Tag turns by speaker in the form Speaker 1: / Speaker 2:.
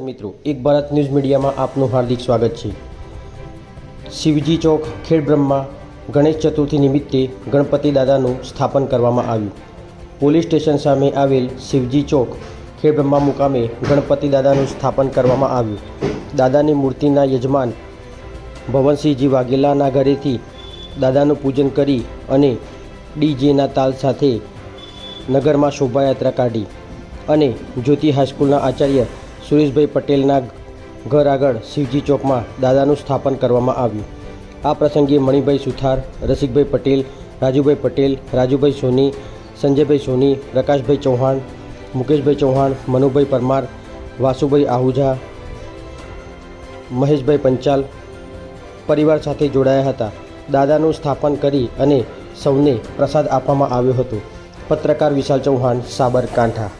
Speaker 1: મિત્રો, એક ભારત ન્યૂઝ મીડિયામાં આપનું હાર્દિક સ્વાગત છે. શિવજી ચોક, ખેડબ્રહ્મા, ગણેશ ચતુર્થી નિમિત્તે ગણપતિ દાદાનું સ્થાપન કરવામાં આવ્યું. પોલીસ સ્ટેશન સામે આવેલ શિવજી ચોક, ખેડબ્રહ્મા મુકામે ગણપતિ દાદાનું સ્થાપન કરવામાં આવ્યું. દાદાની મૂર્તિના યજમાન ભવનસિંહજી વાઘેલાના ઘરેથી દાદાનું પૂજન કરી અને ડીજેના તાલ સાથે નગરમાં શોભાયાત્રા કાઢી અને જ્યોતિ હાઈસ્કૂલના આચાર્ય સુરેશભાઈ પટેલના ઘર આગળ શિવજી ચોકમાં દાદાનું સ્થાપન કરવામાં આવ્યું. આ પ્રસંગે મણિભાઈ સુથાર, રસિકભાઈ પટેલ, રાજુભાઈ પટેલ, રાજુભાઈ સોની, સંજયભાઈ સોની, પ્રકાશભાઈ ચૌહાણ, મુકેશભાઈ ચૌહાણ, મનુભાઈ પરમાર, વાસુભાઈ આહુજા, મહેશભાઈ પંચાલ પરિવાર સાથે જોડાયા હતા. દાદાનું સ્થાપન કરી અને સૌને પ્રસાદ આપવામાં આવ્યો હતો. પત્રકાર વિશાલ ચૌહાણ, સાબરકાંઠા.